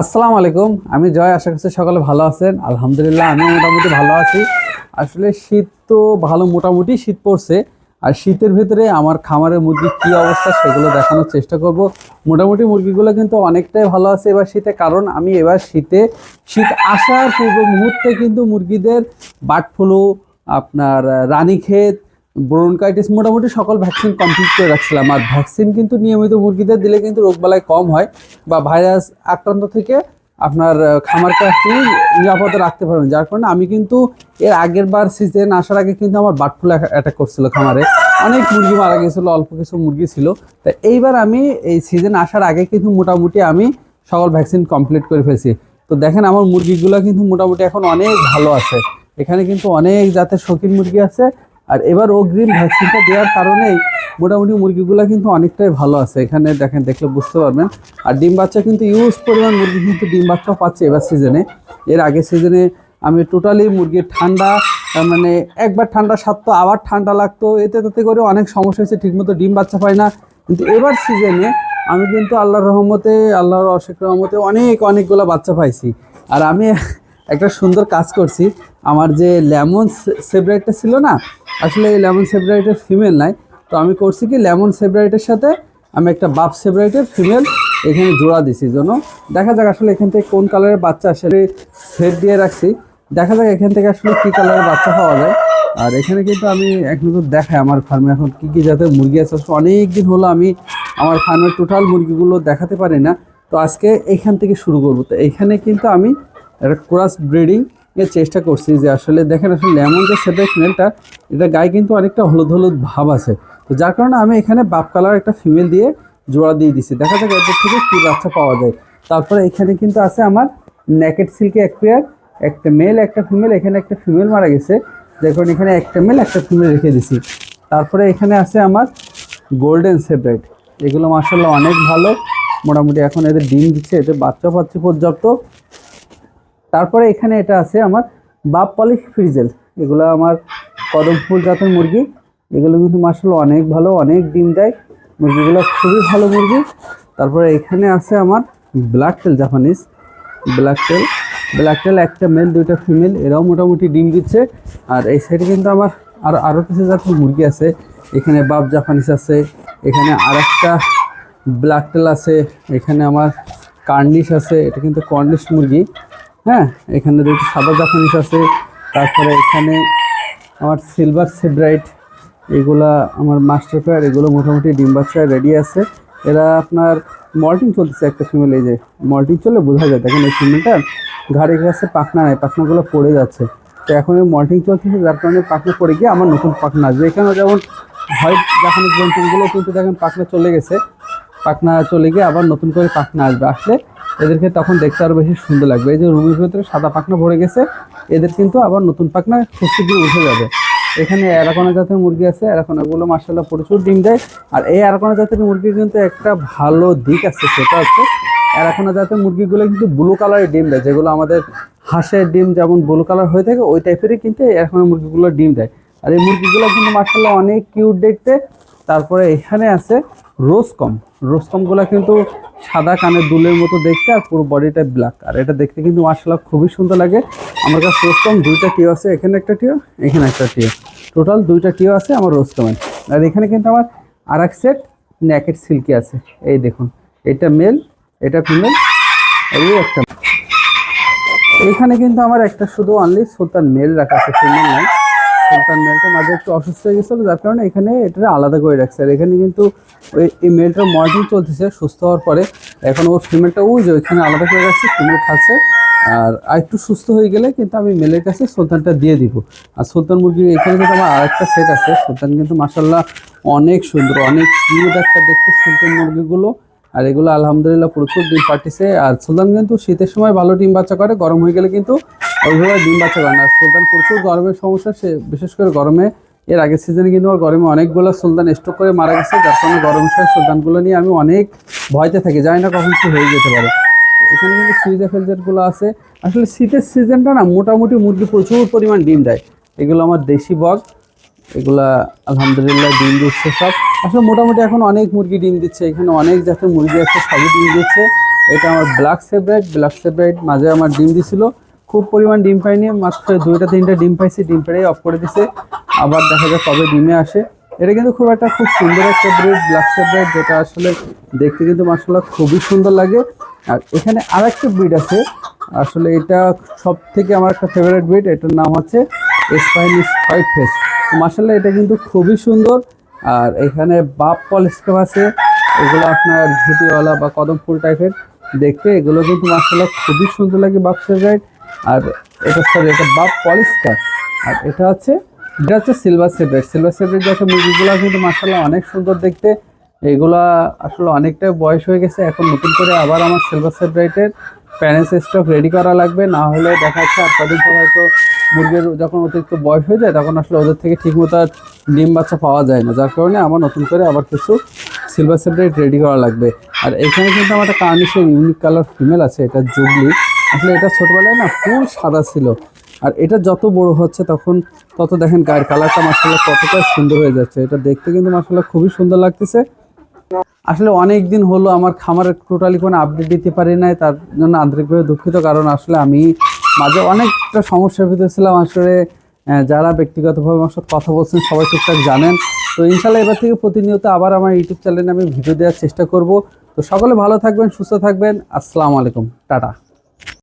আসসালামু আলাইকুম। আমি জয়, আশা করছি সকলে ভালো আছেন। আলহামদুলিল্লাহ আমি মোটামুটি ভালো আছি। আসলে শীত তো ভালো মোটামুটি, শীত পড়ছে। আর শীতের ভিতরে আমার খামারের মুরগির কী অবস্থা সেগুলো দেখানোর চেষ্টা করব। মোটামুটি মুরগিগুলো কিন্তু অনেকটাই ভালো আছে এবার শীতে, কারণ আমি এবার শীতে, শীত আসার পূর্ব মুহূর্তে কিন্তু মুরগিদের বার্ড ফ্লু আপনার, রানীক্ষেত ব্রোনকাইটিস মোটামুটি সকল ভ্যাকসিন কমপ্লিট করে রাখছিলাম। আর ভ্যাকসিন কিন্তু নিয়মিত মুরগিদের দিলে কিন্তু রোগবালাই কম হয়। বা ভাইরাস আক্রান্ত থেকে আপনার খামারকে আপনি নিরাপদে রাখতে পারবেন। যার কারণে আমি কিন্তু এর আগের বার সিজন আসার আগে কিন্তু আমার বার্ড অ্যাটাক করছিল খামারে। অনেক মুরগি মারা গেছিল, অল্প কিছু মুরগি ছিল। তা এইবার আমি এই সিজন আসার আগে কিন্তু মোটামুটি আমি সকল ভ্যাকসিন কমপ্লিট করে ফেলছি। তো দেখেন আমার মুরগিগুলো কিন্তু মোটামুটি এখন অনেক ভালো আছে। এখানে কিন্তু অনেক জাতের শৌখিন মুরগি আছে। আর এবার অগ্রিম ভ্যাকসিনটা দেওয়ার কারণেই মোটামুটি মুরগিগুলো কিন্তু অনেকটাই ভালো আছে। এখানে দেখেন, দেখলে বুঝতে পারবেন। আর ডিম বাচ্চা কিন্তু ইউজ পরিমাণ মুরগি কিন্তু ডিম বাচ্চাও পাচ্ছে এবার সিজনে এর আগে সিজনে আমি টোটালি মুরগির ঠান্ডা মানে একবার ঠান্ডা সারতো আবার ঠান্ডা লাগতো। এতে তাতে করে অনেক সমস্যা হয়েছে, ঠিকমতো ডিম বাচ্চা পায় না। কিন্তু এবার সিজনে আমি কিন্তু আল্লাহর রহমতে, আল্লাহর অশেখ রহমতে অনেক, অনেকগুলো বাচ্চা পাইছি। আর আমি একটা সুন্দর কাজ করছি। আমার যে লেমন সেব্রাইটটা ছিল না আসলে এই লেমন সেব্রাইটের ফিমেল নাই। তো আমি করছি কি, লেমন সেব্রাইটের সাথে আমি একটা বাপ সেব্রাইটের ফিমেল এখানে জোড়া দিছি জন্য দেখা যাক আসলে এখান থেকে কোন কালারের বাচ্চা আসলে সেট দিয়ে রাখছি। দেখা যাক এখান থেকে আসলে কী কালারের বাচ্চা পাওয়া যায়। আর এখানে কিন্তু আমি এক নজর দেখাই আমার ফার্মে এখন কী কী জাতের মুরগি আছে। অনেক দিন হলো আমি আমার ফার্মের টোটাল মুরগিগুলো দেখাতে পারি না। তো আজকে এখান থেকে শুরু করব। তো এইখানে কিন্তু আমি একটা ক্রস ব্রিডিং চেষ্টা করছি যে আসলে দেখেন আসলে লেমন যে সেপারেট মেলটা এটা গায়ে কিন্তু অনেকটা হলুদ হলুদ ভাব আছে। তো যার কারণে আমি এখানে বাপ কালার একটা ফিমেল দিয়ে জোড়া দিয়ে দিছি। দেখা যাক এদের থেকে কী বাচ্চা পাওয়া যায়। তারপরে এখানে কিন্তু আছে আমার নেকেট সিল্কে এক পেয়ার একটা মেল একটা ফিমেল এখানে একটা ফিমেল মারা গেছে। দেখুন এখানে একটা মেল একটা ফিমেল রেখে দিছি। তারপরে এখানে আছে আমার গোল্ডেন সেপারেট এগুলো মার্শাল্লাহ অনেক ভালো। মোটামুটি এখন এদের ডিম দিচ্ছে এতে বাচ্চা পাচ্ছে পর্যাপ্ত। তারপরে এখানে এটা আছে আমার বাপ পলিশ ফ্রিজেল। এগুলো আমার কদম ফুল জাতের মুরগি। এগুলো কিন্তু মার্শাল অনেক ভালো, অনেক ডিম দেয়। মুরগিগুলো খুবই ভালো মুরগি। তারপরে এখানে আছে আমার black tail Japanese black tail black tail একটা মেল দুইটা ফিমেল এরাও মোটামুটি ডিম দিচ্ছে। আর এই সাইডে কিন্তু আমার আর আরও কিছু জাতের মুরগি আছে। এখানে বাপ জাপানিজ আছে, এখানে আর একটা ব্ল্যাক টেল আছে, এখানে আমার কার্নিশ আছে, এটা কিন্তু কর্নিশ মুরগি। হ্যাঁ এখানে দুটো সাদা জাপানিস আছে, তারপরে এখানে আমার সিলভার সেব্রাইট এগুলা আমার মাস্টার পেয়ার এগুলো মোটামুটি ডিম বাচ্চা রেডি আছে। এরা আপনার মল্টিং চলতেছে একটা ফিমেল এই যে মল্টিং চলে বোঝা যায়, দেখেন এই ফিমেলটার ঘাড়ে কাছে পাখনা নেই পাখনাগুলো পড়ে যাচ্ছে। তো এখন এই মল্টিং চলতেছে, যার কারণে পাখনা পড়ে গিয়ে আমার নতুন পাখনা আসবে। এখানে যেমন হোয়াইট জাপানিজ জন্তুগুলো কিন্তু দেখেন পাখনা চলে গেছে, পাখনা চলে গিয়ে আবার নতুন করে পাখনা আসবে। আসলে এদেরকে তখন দেখতে আরও বেশি সুন্দর লাগবে। এই যে রুমের ভিতরে সাদা পাখনা ভরে গেছে, এদের কিন্তু আবার নতুন পাখনা খুশি দিয়ে উঠে যাবে। এখানে অ্যারাকোনা জাতের মুরগি আছে, অ্যারাকোনাগুলো মার্শাল্লাহ প্রচুর ডিম দেয়। আর এই অ্যারাকোনা জাতের মুরগির কিন্তু একটা ভালো দিক আছে, সেটা হচ্ছে অ্যারাকোনা জাতের মুরগিগুলো কিন্তু ব্লু কালারের ডিম দেয়, যেগুলো আমাদের হাঁসের ডিম যেমন ব্লু কালার হয়ে থাকে, ওই টাইপেরই কিন্তু অ্যারাকোনা মুরগিগুলো ডিম দেয়। আর এই মুরগিগুলো কিন্তু মার্শাল্লাহ অনেক কিউট দেখতে। তারপরে এখানে আছে রোসকম রোসকমগুলো কিন্তু সাদা কানের দুলের মতো দেখতে আর পুরো বডিটা ব্ল্যাক আর এটা দেখতে কিন্তু মার্শাল্লাহ খুবই সুন্দর লাগে। আমার কাছে রোসকম দুইটা টিও আছে, এখানে একটা টিও, এখানে একটা টিও। টোটাল দুইটা টিও আছে আমার রোসকমের আর এখানে কিন্তু আমার আর এক সেট ন্যাকেট সিল্কি আছে। এই দেখুন, এটা মেল এটা ফিমেল এই একটা এখানে কিন্তু আমার একটা শুধু অনলি সুলতান মেল রাখা আছে ফিমেল নাই সুলতান মেলটা মাঝে একটু অসুস্থ হয়ে গেছিল, যার কারণে এখানে এটা আলাদা করে রাখছে। আর এখানে কিন্তু ওই এই মেলটার মর্নিং চলতেছে, সুস্থ হওয়ার পরে। এখন ওর ফিমেলটা ওই যে ওইখানে আলাদা করে রাখছে ফিমেল খাচ্ছে। আর একটু সুস্থ হয়ে গেলে কিন্তু আমি মেলের কাছে সুলতানটা দিয়ে দিব। আর সুলতান মুরগি এখানে কিন্তু আমার আরেকটা সেট আছে। সুলতান কিন্তু মাসাল্লাহ অনেক সুন্দর, অনেক কিউট একটা দেখতে সুলতান মুরগিগুলো। আর এগুলো আলহামদুলিল্লাহ প্রচুর ডিম পাঠিয়েছে আর সুলতান কিন্তু শীতের সময় ভালো ডিম বাচ্চা করে, গরম হয়ে গেলে কিন্তু ওইভাবে ডিম বাচ্চা করে না। সুলতান প্রচুর গরমের সমস্যা, সে বিশেষ করে গরমে। এর আগের সিজনে কিন্তু আমার গরমে অনেকগুলো সুলতান স্টক করে মারা গেছে, যার কারণে গরম সময় সুলতানগুলো নিয়ে আমি অনেক ভয়তে থাকি। জানি না কখন কি হয়ে যেতে পারে। এখানে কিন্তু সুইজা ফেলজারগুলো আছে। আসলে শীতের সিজনটা না মোটামুটি মুরগি প্রচুর পরিমাণ ডিম দেয়। এগুলো আমার দেশি বগ এগুলা আলহামদুলিল্লাহ ডিম দিচ্ছে সব। আসলে মোটামুটি এখন অনেক মুরগি ডিম দিচ্ছে। এখানে অনেক জাতের মুরগি আছে, সবই ডিম দিচ্ছে। এটা আমার ব্ল্যাক সেব্রাইট ব্ল্যাক সেব্রাইট মাঝে আমার ডিম দিছিল। খুব পরিমাণ ডিম পাইনি, মাত্র দুইটা, তিনটা ডিম পাইছি, ডিম পেড়েই অফ করে দিছে। আবার দেখা যায় কবে ডিমে আসে। এটা কিন্তু খুব একটা খুব সুন্দর একটা ব্রিড ব্ল্যাক সেব্রাইট যেটা আসলে দেখতে কিন্তু মাসাল্লাহ খুবই সুন্দর লাগে। আর এখানে আরেকটা ব্রিড আছে। আসলে এটা সব থেকে আমার একটা ফেভারিট ব্রিড এটার নাম হচ্ছে স্পাইনিশ হোয়াইট ফেস মাসাল্লাহ এটা কিন্তু খুবই সুন্দর। আর এখানে বাপ পলিস্কাপ আছে, এগুলো আপনার ঝুটিওয়ালা বা কদম ফুল টাইপের। দেখতে এগুলো কিন্তু মাসাল্লাহ খুবই সুন্দর লাগে বাপ সেব্রাইট আর এটা সরি এটা বাপ পলিস্কার আর এটা হচ্ছে এটা হচ্ছে সিলভার সেব্রাইট সিলভার সেব্রাইট যখন মুরগিগুলো কিন্তু মাসাল্লাহ অনেক সুন্দর দেখতে। এগুলা আসলে অনেকটাই বয়স হয়ে গেছে, এখন নতুন করে আবার আমার সিলভার সেব্রাইটের প্যারেন্টস স্টক রেডি করা লাগবে। না হলে দেখা যাচ্ছে আর কদিন পর হয়তো মুরগির যখন অতিরিক্ত বয়স হয়ে যায়, তখন আসলে ওদের থেকে ঠিকমতো আর ডিম, বাচ্চা পাওয়া যায় না। যার কারণে আমার নতুন করে আবার কিছু সিলভার সেব্রাইট রেডি করা লাগবে। আর এখানে কিন্তু আমার একটা কার্নিশের ইউনিক কালার ফিমেল আছে, এটা জুবলি আসলে এটা ছোটোবেলায় না ফুল সাদা ছিল। আর এটা যত বড় হচ্ছে তখন তত দেখেন গায়ের কালারটা মাসাল্লাহ কতটা সুন্দর হয়ে যাচ্ছে। এটা দেখতে কিন্তু মাসাল্লাহ খুবই সুন্দর লাগতেছে। আসলে অনেক দিন হলো আমার খামারের টোটালি কোনো আপডেট দিতে পারি নাই, তার জন্য আন্তরিকভাবে দুঃখিত। কারণ আসলে আমি মাঝে অনেকটা সমস্যার ভিতরে ছিলাম আসলে যারা ব্যক্তিগতভাবে আমার সাথে কথা বলছেন সবাই ঠিকঠাক জানেন। তো ইনশাল্লাহ এবার থেকে প্রতিনিয়ত আবার আমার ইউটিউব চ্যানেলে আমি ভিডিও দেওয়ার চেষ্টা করব। তো সকলে ভালো থাকবেন, সুস্থ থাকবেন। আসসালামু আলাইকুম। টাটা।